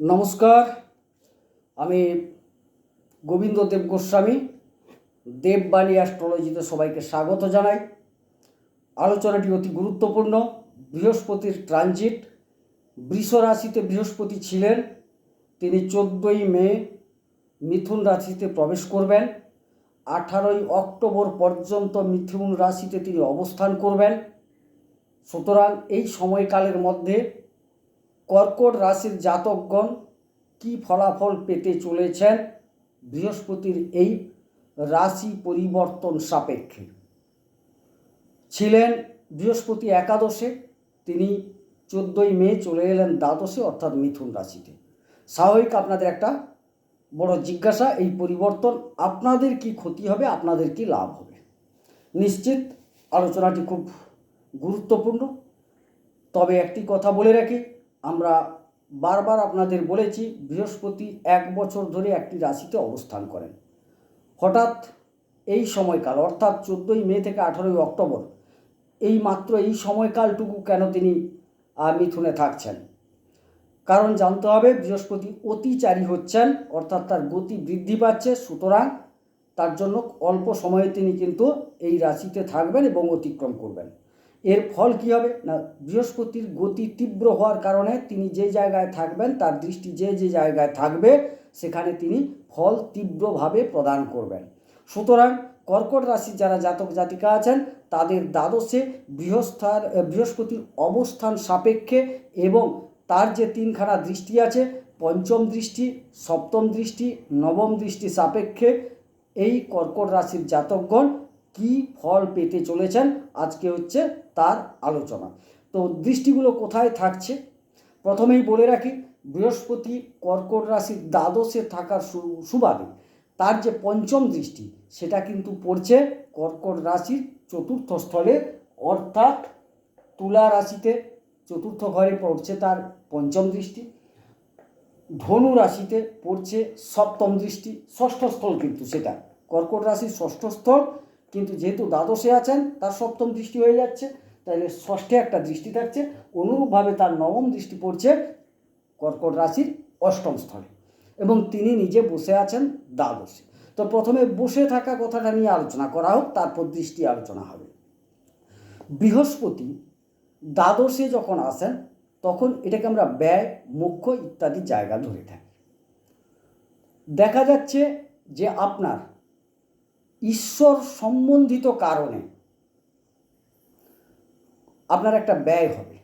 নমস্কার, আমি গোবিন্দ দেব গোস্বামী, দেববাণী অ্যাস্ট্রোলজিতে সবাইকে স্বাগত জানাই। আলোচনাটি অতি গুরুত্বপূর্ণ, বৃহস্পতির ট্রানজিট, বৃষ রাশিতে বৃহস্পতি ছিলেন, তিনি চোদ্দোই মে মিথুন রাশিতে প্রবেশ করবেন, আঠারোই অক্টোবর পর্যন্ত মিথুন রাশিতে তিনি অবস্থান করবেন। সুতরাং এই সময়কালের মধ্যে কর্কট রাশির জাতকগণ কি ফলাফল পেতে চলেছেন? বৃহস্পতির এই রাশি পরিবর্তন সাপেক্ষে। ছিলেন বৃহস্পতি একাদশে, তিনি চোদ্দোই মে চলে এলেন দ্বাদশে, অর্থাৎ মিথুন রাশিতে। স্বাভাবিক আপনাদের একটা বড় জিজ্ঞাসা, এই পরিবর্তন আপনাদের কি ক্ষতি হবে, আপনাদের কি লাভ হবে? নিশ্চিত আলোচনাটি খুব গুরুত্বপূর্ণ। তবে একটি কথা বলে রাখি আমরা বারবার আপনাদের বলেছি, বৃহস্পতি এক বছর ধরে একটি রাশিতে অবস্থান করেন। হঠাৎ এই সময়কাল, অর্থাৎ চোদ্দোই মে থেকে আঠারোই অক্টোবর, এই মাত্র এই সময়কালটুকু কেন তিনি মিথুনে থাকছেন? কারণ জানতে হবে, বৃহস্পতি অতিচারী হচ্ছেন, অর্থাৎ তার গতি বৃদ্ধি পাচ্ছে, সুতরাং তার জন্য অল্প সময়ে তিনি কিন্তু এই রাশিতে থাকবেন এবং অতিক্রম করবেন। এর ফল কি হবে? না, বৃহস্পতির গতি তীব্র হওয়ার কারণে তিনি যে জায়গায় থাকবেন, তার দৃষ্টি যে যে জায়গায় থাকবে, সেখানে তিনি ফল তীব্রভাবে প্রদান করবেন। সুতরাং কর্কট রাশির যারা জাতক জাতিকা আছেন, তাদের দ্বাদশে বৃহস্থার বৃহস্পতির অবস্থান সাপেক্ষে এবং তার যে তিনখানা দৃষ্টি আছে, পঞ্চম দৃষ্টি, সপ্তম দৃষ্টি, নবম দৃষ্টি সাপেক্ষে, এই কর্কট রাশির জাতকগণ কি ফল পেতে চলেছেন? আজকে হচ্ছে তার আলোচনা। তো দৃষ্টিগুলো কোথায় থাকছে? প্রথমেই বলে রাখি, বৃহস্পতি কর্কট রাশির দ্বাদশে থাকার সুবাদে তার যে পঞ্চম দৃষ্টি, সেটা কিন্তু পড়ছে কর্কট রাশির চতুর্থ স্থলে। অর্থাৎ তুলা রাশিতে চতুর্থ ঘরে পড়ছে তার পঞ্চম দৃষ্টি। ধনু রাশিতে পড়ছে সপ্তম দৃষ্টি, ষষ্ঠ স্থল কিন্তু সেটা। কর্কট রাশির ষষ্ঠ স্থল কিন্তু যেহেতু দ্বাদশে আছেন, তার সপ্তম দৃষ্টি হয়ে যাচ্ছে, তাহলে ষষ্ঠে একটা দৃষ্টি থাকছে, অনুরূপভাবে তার নবম দৃষ্টি পড়ছে কর্কট রাশির অষ্টম স্থলে। এবং তিনি নিজে বসে আছেন দ্বাদশে। তো প্রথমে বসে থাকা কথাটা নিয়ে আলোচনা করা হোক, তারপর দৃষ্টি আলোচনা হবে। বৃহস্পতি দ্বাদশে যখন আসেন, তখন এটাকে আমরা ব্যয় মুখ্য ইত্যাদি জায়গা ধরে থাকি। দেখা যাচ্ছে যে আপনার ঈশ্বর সম্বন্ধিত কারণে আপনার একটা ব্যয় হবে।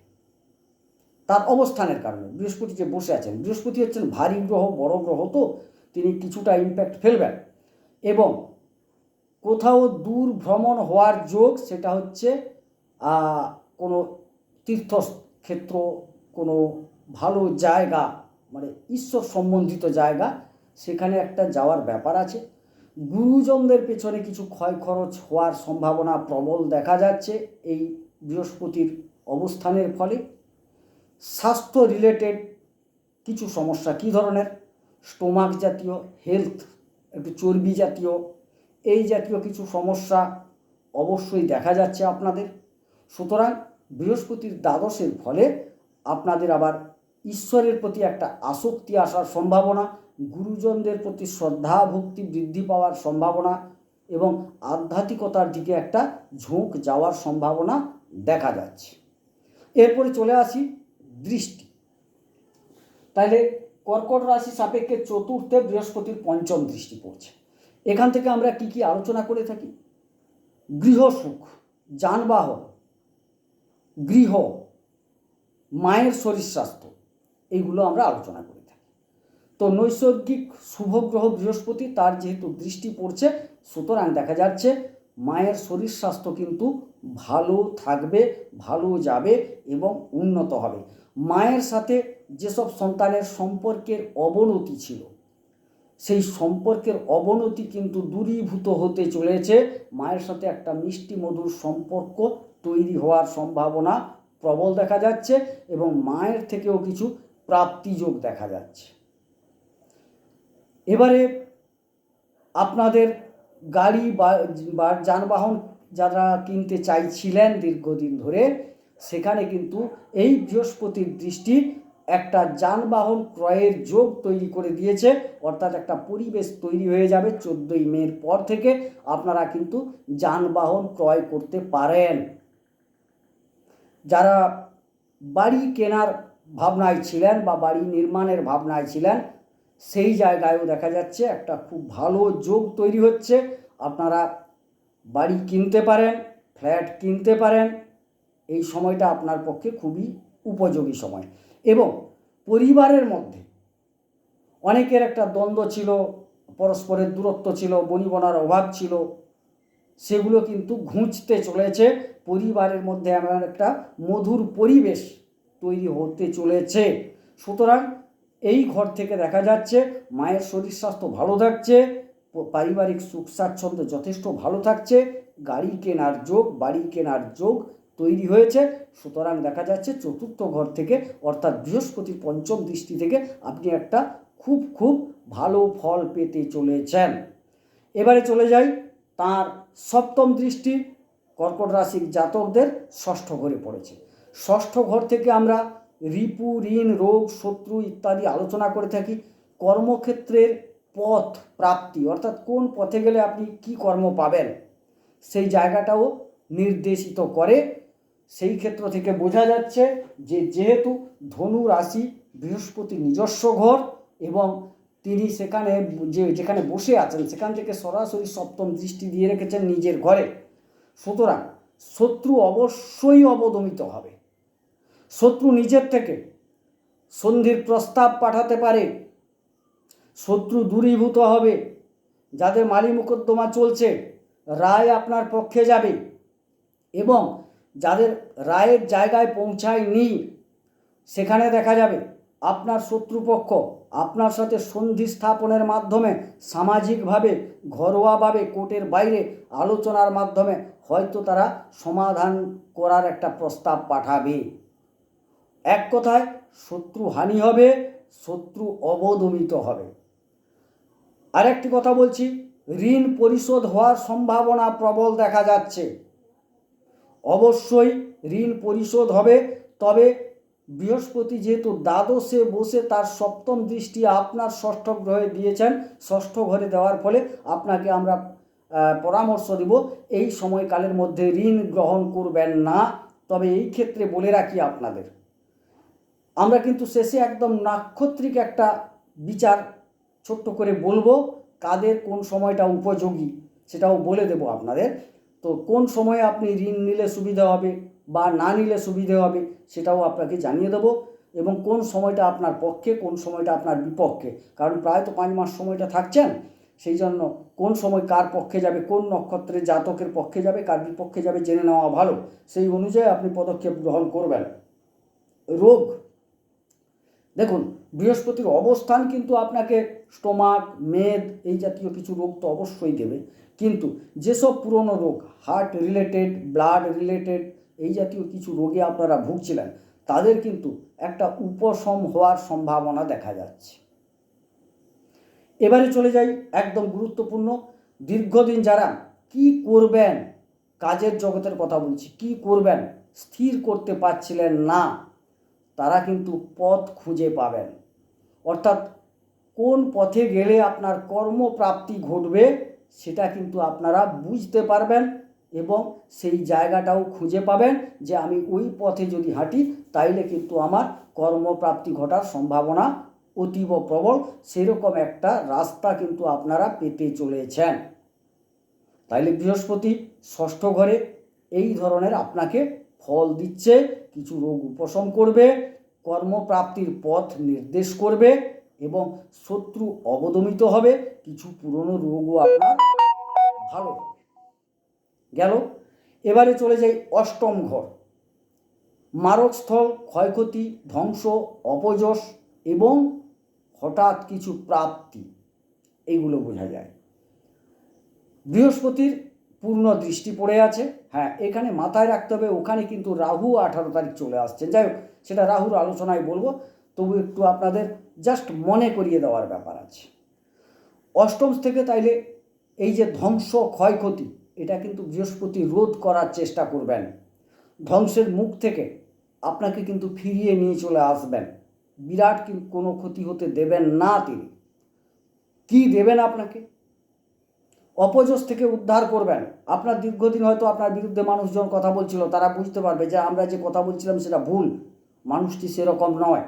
তার অবস্থানের কারণে। বৃহস্পতি যে বসে আছেন, বৃহস্পতি হচ্ছেন ভারী গ্রহ, বড় গ্রহ, তো তিনি কিছুটা ইম্প্যাক্ট ফেলবেন। এবং কোথাও দূর ভ্রমণ হওয়ার যোগ সেটা হচ্ছে কোনো তীর্থক্ষেত্র, কোনো ভালো জায়গা মানে ঈশ্বর সম্বন্ধিত জায়গা, সেখানে একটা যাওয়ার ব্যাপার আছে। গুরুজনদের পেছনে কিছু ক্ষয় খরচ হওয়ার সম্ভাবনা প্রবল দেখা যাচ্ছে এই বৃহস্পতির অবস্থানের ফলে। স্বাস্থ্য রিলেটেড কিছু সমস্যা, কী ধরনের? স্টোমাক জাতীয় হেলথ একটু চর্বি জাতীয়, এই জাতীয় কিছু সমস্যা অবশ্যই দেখা যাচ্ছে আপনাদের। সুতরাং বৃহস্পতির দ্বাদশের ফলে আপনাদের আবার ঈশ্বরের প্রতি একটা আসক্তি আসার সম্ভাবনা গুরুজনদের প্রতি শ্রদ্ধা, ভক্তি বৃদ্ধি পাওয়ার সম্ভাবনা এবং আধ্যাত্মিকতার দিকে একটা ঝোঁক যাওয়ার সম্ভাবনা দেখা যাচ্ছে। এরপরে চলে আসি দৃষ্টি। তাহলে কর্কট রাশি সাপেক্ষে চতুর্থে বৃহস্পতির পঞ্চম দৃষ্টি পড়ছে। এখান থেকে আমরা কি কি আলোচনা করে থাকি? গৃহসুখ যানবাহন, গৃহ, মায়ের শরীর স্বাস্থ্য, এইগুলো আমরা আলোচনা করে। তো নৈসর্গিক শুভগ্রহ বৃহস্পতি, তার যেহেতু দৃষ্টি পড়ছে, সুতরাং দেখা যাচ্ছে মায়ের শরীর স্বাস্থ্য কিন্তু ভালো থাকবে, ভালো যাবে এবং উন্নত হবে। মায়ের সাথে যেসব সন্তানের সম্পর্কের অবনতি ছিল, সেই সম্পর্কের অবনতি কিন্তু দূরীভূত হতে চলেছে। মায়ের সাথে একটা মিষ্টি মধুর সম্পর্ক তৈরি হওয়ার সম্ভাবনা প্রবল দেখা যাচ্ছে এবং মায়ের থেকেও কিছু প্রাপ্তিযোগ দেখা যাচ্ছে। এবারে আপনাদের গাড়ি বা যানবাহন যারা কিনতে চাইছিলেন দীর্ঘদিন ধরে, সেখানে কিন্তু এই বৃহস্পতির দৃষ্টি একটা যানবাহন ক্রয়ের যোগ তৈরি করে দিয়েছে। অর্থাৎ একটা পরিবেশ তৈরি হয়ে যাবে চোদ্দোই মের পর থেকে আপনারা কিন্তু যানবাহন ক্রয় করতে পারেন। যারা বাড়ি কেনার ভাবনায় ছিলেন বা বাড়ি নির্মাণের ভাবনায় ছিলেন সেই জায়গায়ও দেখা যাচ্ছে একটা খুব ভালো যোগ তৈরি হচ্ছে। আপনারা বাড়ি কিনতে পারেন, ফ্ল্যাট কিনতে পারেন, এই সময়টা আপনার পক্ষে খুবই উপযোগী সময়। এবং পরিবারের মধ্যে অনেকের একটা দ্বন্দ্ব ছিল, পরস্পরের দূরত্ব ছিল বনিবনার অভাব ছিল, সেগুলো কিন্তু ঘুঁচতে চলেছে। পরিবারের মধ্যে এমন একটা মধুর পরিবেশ তৈরি হতে চলেছে। সুতরাং এই ঘর থেকে দেখা যাচ্ছে মায়ের শরীর স্বাস্থ্য ভালো থাকছে পারিবারিক সুখ স্বাচ্ছন্দ্য যথেষ্ট ভালো থাকছে, গাড়ি কেনার যোগ, বাড়ি কেনার যোগ তৈরি হয়েছে। সুতরাং দেখা যাচ্ছে চতুর্থ ঘর থেকে, অর্থাৎ বৃহস্পতির পঞ্চম দৃষ্টি থেকে আপনি একটা খুব খুব ভালো ফল পেতে চলেছেন। এবারে চলে যাই তার সপ্তম দৃষ্টি, কর্কট রাশির জাতকদের ষষ্ঠ ঘরে পড়েছে। ষষ্ঠ ঘর থেকে আমরা রিপু, ঋণ, রোগ, শত্রু ইত্যাদি আলোচনা করে থাকি। কর্মক্ষেত্রের পথ প্রাপ্তি, অর্থাৎ কোন পথে গেলে আপনি কি কর্ম পাবেন, সেই জায়গাটাও নির্দেশিত করে। সেই ক্ষেত্র থেকে বোঝা যাচ্ছে যে যেহেতু ধনু রাশি বৃহস্পতি নিজস্ব ঘর এবং তিনি সেখানে যে যেখানে বসে আছেন, সেখান থেকে সরাসরি সপ্তম দৃষ্টি দিয়ে রেখেছেন নিজের ঘরে। সুতরাং শত্রু অবশ্যই অবদমিত হবে। শত্রু নিজের থেকে সন্ধির প্রস্তাব পাঠাতে পারে। শত্রু দূরীভূত হবে। যাদের মালি মোকদ্দমা চলছে, রায় আপনার পক্ষে যাবে এবং যাদের রায়ের জায়গায় পৌঁছায়নি, সেখানে দেখা যাবে আপনার শত্রুপক্ষ আপনার সাথে সন্ধি স্থাপনের মাধ্যমে সামাজিকভাবে, ঘরোয়াভাবে কোর্টের বাইরে আলোচনার মাধ্যমে হয়তো তারা সমাধান করার একটা প্রস্তাব পাঠাবে। এক কথায়, শত্রু হানি হবে, শত্রু অবদমিত হবে। আরেকটি কথা বলছি, ঋণ পরিশোধ হওয়ার সম্ভাবনা প্রবল দেখা যাচ্ছে। অবশ্যই ঋণ পরিশোধ হবে, তবে বৃহস্পতি যেহেতু দ্বাদশে বসে তার সপ্তম দৃষ্টি আপনার ষষ্ঠ গ্রহে দিয়েছেন, ষষ্ঠ ঘরে দেওয়ার ফলে আপনাকে আমরা পরামর্শ দিব, এই সময়কালের মধ্যে ঋণ গ্রহণ করবেন না। তবে এই ক্ষেত্রে বলে রাখি আপনাদের। আমরা কিন্তু শেষে একদম নাক্ষত্রিক একটা বিচার ছোট্ট করে বলব, কাদের কোন সময়টা উপযোগী সেটাও বলে দেব আপনাদের। তো কোন সময়ে আপনি ঋণ নিলে সুবিধা হবে বা না নিলে সুবিধে হবে সেটাও আপনাকে জানিয়ে দেবো এবং কোন সময়টা আপনার পক্ষে, কোন সময়টা আপনার বিপক্ষে। কারণ প্রায় তো পাঁচ মাস সময়টা থাকছেন, সেই জন্য কোন সময় কার পক্ষে যাবে, কোন নক্ষত্রের জাতকের পক্ষে যাবে, কার বিপক্ষে যাবে, জেনে নেওয়া ভালো। সেই অনুযায়ী আপনি পদক্ষেপ গ্রহণ করবেন। রোগ দেখুন, বৃহস্পতির অবস্থান কিন্তু আপনাকে স্টোমাক, মেদ, এই জাতীয় কিছু রোগ তো অবশ্যই দেবে। কিন্তু যেসব পুরনো রোগ, হার্ট রিলেটেড, ব্লাড রিলেটেড, এই জাতীয় কিছু রোগে আপনারা ভুগছিলেন, তাদের কিন্তু একটা উপশম হওয়ার সম্ভাবনা দেখা যাচ্ছে। এবারে চলে যাই একদম গুরুত্বপূর্ণ, দীর্ঘদিন যারা কি করবেন, কাজের জগতের কথা বলছি, কি করবেন, স্থির করতে পারছিলেন না তারা কিন্তু পথ খুঁজে পাবেন। অর্থাৎ কোন পথে গেলে আপনার কর্মপ্রাপ্তি ঘটবে, সেটা কিন্তু আপনারা বুঝতে পারবেন এবং সেই জায়গাটাও খুঁজে পাবেন যে আমি ওই পথে যদি হাঁটি, তাইলে কিন্তু আমার কর্মপ্রাপ্তি ঘটার সম্ভাবনা অতীব প্রবল। সেরকম একটা রাস্তা কিন্তু আপনারা পেতে চলেছেন। তাইলে বৃহস্পতি ষষ্ঠ ঘরে এই ধরনের আপনাকে ফল দিচ্ছে। কিছু রোগ উপশম করবে, কর্মপ্রাপ্তির পথ নির্দেশ করবে এবং শত্রু অবদমিত হবে, কিছু পুরনো রোগও আপনার ভালো গেল। এবারে চলে যাই অষ্টম ঘর। মারকস্থল, ক্ষয়ক্ষতি, ধ্বংস, অপযশ এবং হঠাৎ কিছু প্রাপ্তি, এইগুলো বোঝা যায়। বৃহস্পতির পূর্ণ দৃষ্টি পড়ে আছে। হ্যাঁ এখানে মাথায় রাখতে হবে, ওখানে কিন্তু রাহু আঠারো তারিখ চলে আসছে যাই হোক, সেটা রাহুর আলোচনায় বলব। তবু একটু আপনাদের জাস্ট মনে করিয়ে দেওয়ার ব্যাপার আছে। অষ্টম থেকে তাইলে এই যে ধ্বংস ক্ষয়ক্ষতি, এটা কিন্তু বৃহস্পতি রোধ করার চেষ্টা করবেন। ধ্বংসের মুখ থেকে আপনাকে কিন্তু ফিরিয়ে নিয়ে চলে আসবেন। বিরাট কি কোনো ক্ষতি হতে দেবেন না তিনি। কি দেবেন আপনাকে? অপযশ থেকে উদ্ধার করবেন। আপনার দীর্ঘদিন হয়তো আপনার বিরুদ্ধে মানুষজন কথা বলছিল, তারা বুঝতে পারবে যে আমরা যে কথা বলছিলাম সেটা ভুল। মানুষটি সেরকম নয়।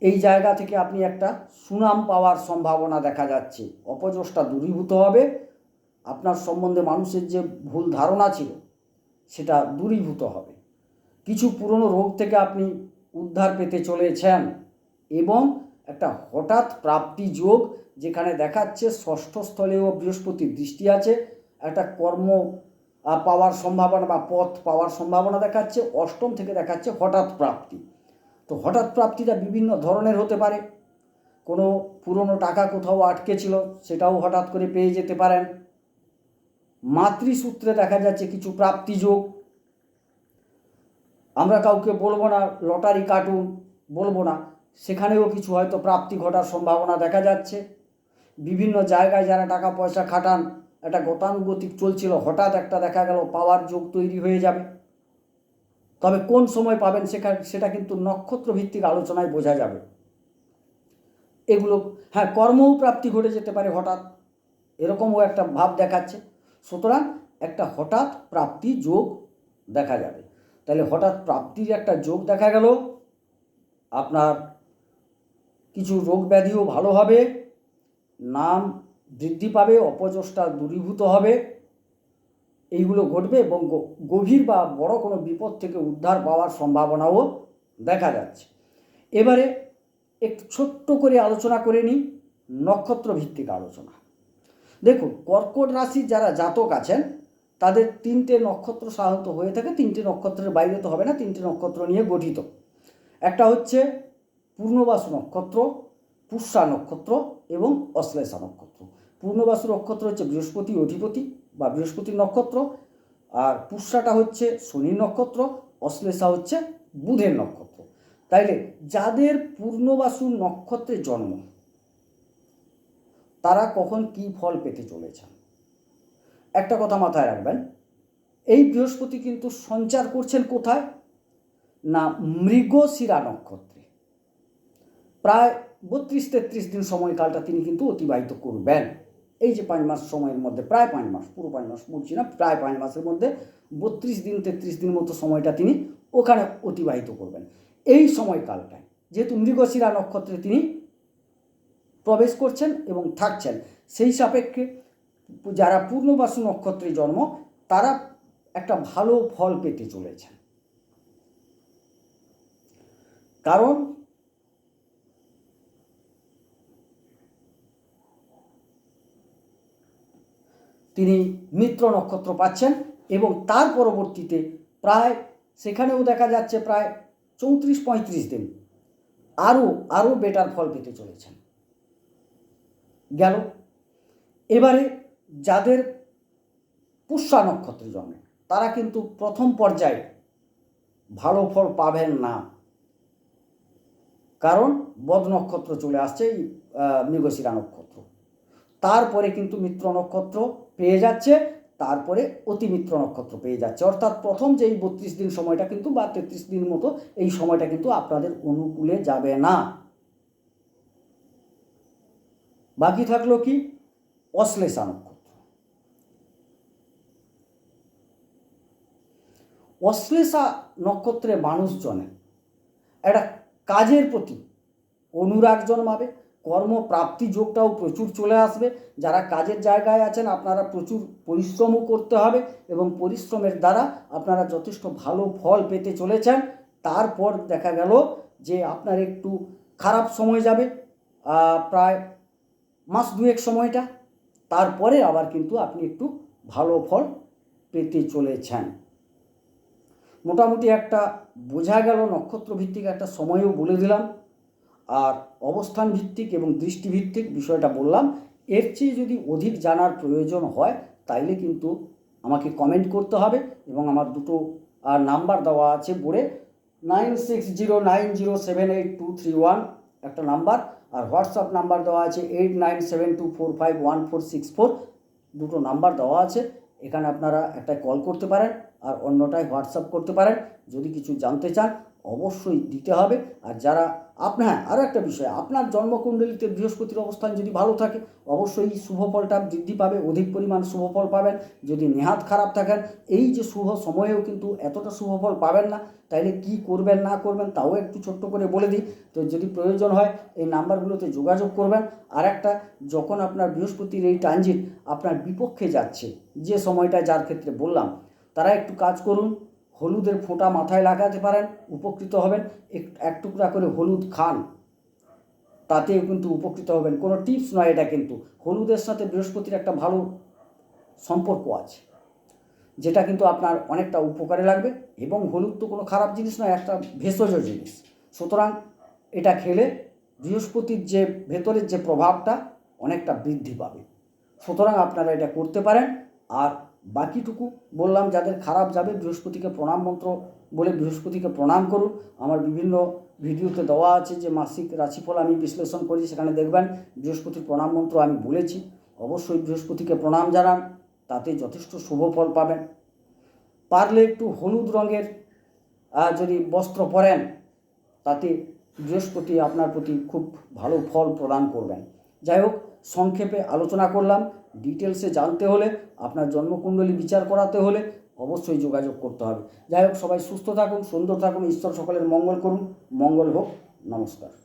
এই জায়গা থেকে আপনি একটা সুনাম পাওয়ার সম্ভাবনা দেখা যাচ্ছে। অপযশটা দূরীভূত হবে। আপনার সম্বন্ধে মানুষের যে ভুল ধারণা ছিল, সেটা দূরীভূত হবে। কিছু পুরনো রোগ থেকে আপনি উদ্ধার পেতে চলেছেন এবং একটা হঠাৎ প্রাপ্তি যোগ যেখানে দেখাচ্ছে ষষ্ঠ স্থলেও বৃহস্পতির দৃষ্টি আছে, একটা কর্ম পাওয়ার সম্ভাবনা বা পথ পাওয়ার সম্ভাবনা দেখাচ্ছে, অষ্টম থেকে দেখাচ্ছে হঠাৎ প্রাপ্তি। তো হঠাৎ প্রাপ্তিটা বিভিন্ন ধরনের হতে পারে। কোনো পুরনো টাকা কোথাও আটকে ছিল সেটাও হঠাৎ করে পেয়ে যেতে পারেন। মাতৃসূত্রে দেখা যাচ্ছে কিছু প্রাপ্তি যোগ। আমরা কাউকে বলব না, লটারি কাটুন, বলব না। সেখানেও কিছু হয়তো প্রাপ্তি ঘটার সম্ভাবনা দেখা যাচ্ছে। বিভিন্ন জায়গায় যারা টাকা পয়সা খাটান, একটা গতানুগতিক চলছিল, হঠাৎ একটা দেখা গেল পাওয়ার যোগ তৈরি হয়ে যাবে। তবে কোন সময় পাবেন সেখানে সেটা কিন্তু নক্ষত্র ভিত্তিক আলোচনায় বোঝা যাবে। এগুলো হ্যাঁ কর্মও প্রাপ্তি ঘটে যেতে পারে হঠাৎ। এরকমও একটা ভাব দেখাচ্ছে। সুতরাং একটা হঠাৎ প্রাপ্তি যোগ দেখা যাবে। তাহলে হঠাৎ প্রাপ্তির একটা যোগ দেখা গেল, আপনার কিছু রোগ ব্যাধিও ভালো হবে, নাম বৃদ্ধি পাবে অপযশটা দূরীভূত হবে, এইগুলো ঘটবে এবং গভীর বা বড় কোনো বিপদ থেকে উদ্ধার পাওয়ার সম্ভাবনাও দেখা যাচ্ছে। এবারে একটু ছোট্ট করে আলোচনা করে নিই নক্ষত্র ভিত্তিক আলোচনা। দেখুন, কর্কট রাশির যারা জাতক আছেন, তাদের তিনটে নক্ষত্র সাধারণত হয়ে থাকে, তিনটে নক্ষত্রের বাইরে তো হবে না, তিনটে নক্ষত্র নিয়ে গঠিত। একটা হচ্ছে পূর্ণবাসু নক্ষত্র, পুষ্যা নক্ষত্র এবং অশ্লেষা নক্ষত্র। পূর্ণবাসু নক্ষত্র হচ্ছে বৃহস্পতি, অধিপতি বা বৃহস্পতির নক্ষত্র। আর পুষ্যাটা হচ্ছে শনির নক্ষত্র, অশ্লেষা হচ্ছে বুধের নক্ষত্র। তাইলে যাদের পূর্ণবাসু নক্ষত্রে জন্ম, তারা কখন কি ফল পেতে চলেছেন? একটা কথা মাথায় রাখবেন, এই বৃহস্পতি কিন্তু সঞ্চার করছেন কোথায়? না, মৃগশিরা নক্ষত্রে। প্রায় বত্রিশ তেত্রিশ দিন সময়কালটা তিনি কিন্তু অতিবাহিত করবেন। এই যে পাঁচ মাস সময়ের মধ্যে, প্রায় পাঁচ মাস, পুরো পাঁচ মাস বলছি না, প্রায় পাঁচ মাসের মধ্যে বত্রিশ দিন, তেত্রিশ দিন মতো সময়টা তিনি ওখানে অতিবাহিত করবেন। এই সময়কালটায়, যেহেতু মৃগশিরা নক্ষত্রে তিনি প্রবেশ করছেন এবং থাকছেন, সেই সাপেক্ষে যারা পূর্ণবাসু নক্ষত্রে জন্ম, তারা একটা ভালো ফল পেতে চলেছেন। কারণ তিনি মিত্র নক্ষত্র পাচ্ছেন এবং তার পরবর্তীতে প্রায় সেখানেও দেখা যাচ্ছে প্রায় চৌত্রিশ পঁয়ত্রিশ দিন আরও আরও বেটার ফল পেতে চলেছেন। গেল। এবারে যাদের পুষ্যা নক্ষত্রে জন্মে, তারা কিন্তু প্রথম পর্যায়ে ভালো ফল পাবেন না। কারণ বদ নক্ষত্র চলে আসছে এই মৃগশিরা নক্ষত্র। তারপরে কিন্তু মিত্র নক্ষত্র পেয়ে যাচ্ছে, তারপরে অতিমিত্র নক্ষত্র পেয়ে যাচ্ছে। অর্থাৎ প্রথম যে এই বত্রিশ দিন সময়টা কিন্তু বা তেত্রিশ দিন মতো এই সময়টা কিন্তু আপনাদের অনুকূলে যাবে না। বাকি থাকল কি? অশ্লেষা নক্ষত্র। অশ্লেষা নক্ষত্রে মানুষজনের একটা কাজের প্রতি অনুরাগ জন্মাবে কর্মপ্রাপ্তি যোগটাও প্রচুর চলে আসবে। যারা কাজের জায়গায় আছেন, আপনারা প্রচুর পরিশ্রমও করতে হবে এবং পরিশ্রমের দ্বারা আপনারা যথেষ্ট ভালো ফল পেতে চলেছেন। তারপর দেখা গেল যে আপনার একটু খারাপ সময় যাবে প্রায় মাস দুয়েক সময়টা। তারপরে আবার কিন্তু আপনি একটু ভালো ফল পেতে চলেছেন। মোটামুটি একটা বোঝা গেল নক্ষত্র ভিত্তিক একটা সময়ও বলে দিলাম। আর অবস্থান ভিত্তিক এবং দৃষ্টিভিত্তিক বিষয়টা বললাম, এর চেয়ে যদি অধিক জানার প্রয়োজন হয়, তাইলে কিন্তু আমাকে কমেন্ট করতে হবে এবং আমার দুটো, আর নাম্বার দেওয়া আছে বোর্ডে nine six zero nine zero seven eight two three one একটা নাম্বার আর হোয়াটসঅ্যাপ নাম্বার দেওয়া আছে eight nine seven two four five one four six four দুটো নাম্বার দেওয়া আছে, এখানে আপনারা একটা কল করতে পারেন আর অন্যটায় হোয়াটসঅ্যাপ করতে পারেন। যদি কিছু জানতে চান, অবশ্যই দিতে হবে। আর যারা আপনার হ্যাঁ আরও একটা বিষয়। আপনার জন্মকুণ্ডলিতে বৃহস্পতির অবস্থান যদি ভালো থাকে, অবশ্যই শুভ ফলটা বৃদ্ধি পাবে, অধিক পরিমাণ শুভ ফল পাবেন। যদি নেহাত খারাপ থাকেন, এই যে শুভ সময়েও কিন্তু এতটা শুভ ফল পাবেন না। তাইলে কি করবেন, না করবেন, তাও একটু ছোট্ট করে বলে দিই। তো যদি প্রয়োজন হয়, এই নাম্বারগুলোতে যোগাযোগ করবেন। আর একটা যখন আপনার বৃহস্পতির এই ট্রানজিট আপনার বিপক্ষে যাচ্ছে, যে সময়টা যার ক্ষেত্রে বললাম, তারা একটু কাজ করুন। হলুদের ফোঁটা মাথায় লাগাতে পারেন, উপকৃত হবেন। এক টুকরা করে হলুদ খান, তাতেও কিন্তু উপকৃত হবেন। কোনো টিপস নয় এটা কিন্তু। হলুদের সাথে বৃহস্পতির একটা ভালো সম্পর্ক আছে, যেটা কিন্তু আপনার অনেকটা উপকারে লাগবে। এবং হলুদ তো কোনো খারাপ জিনিস নয়, একটা ভেষজ জিনিস। সুতরাং এটা খেলে বৃহস্পতির যে, ভেতরের যে প্রভাবটা অনেকটা বৃদ্ধি পাবে। সুতরাং আপনারা এটা করতে পারেন। আর বাকিটুকু বললাম, যাদের খারাপ যাবে, বৃহস্পতিকে প্রণাম মন্ত্র বলে বৃহস্পতিকে প্রণাম করুন। আমার বিভিন্ন ভিডিওতে দেওয়া আছে যে মাসিক রাশিফল আমি বিশ্লেষণ করি সেখানে দেখবেন বৃহস্পতির প্রণাম মন্ত্র আমি বলেছি। অবশ্যই বৃহস্পতিকে প্রণাম জানান, তাতে যথেষ্ট শুভ ফল পাবেন। পারলে একটু হলুদ রঙের যদি বস্ত্র পরেন, তাতে বৃহস্পতি আপনার প্রতি খুব ভালো ফল প্রদান করবেন। যাই হোক, সংক্ষেপে আলোচনা করলাম। ডিটেলসে জানতে হলে, আপনার জন্মকুণ্ডলী বিচার করাতে হলে অবশ্যই যোগাযোগ করতে হবে। যাই হোক, সবাই সুস্থ থাকুন, সুন্দর থাকুন, ঈশ্বর সকলের মঙ্গল করুন, মঙ্গল হোক, নমস্কার।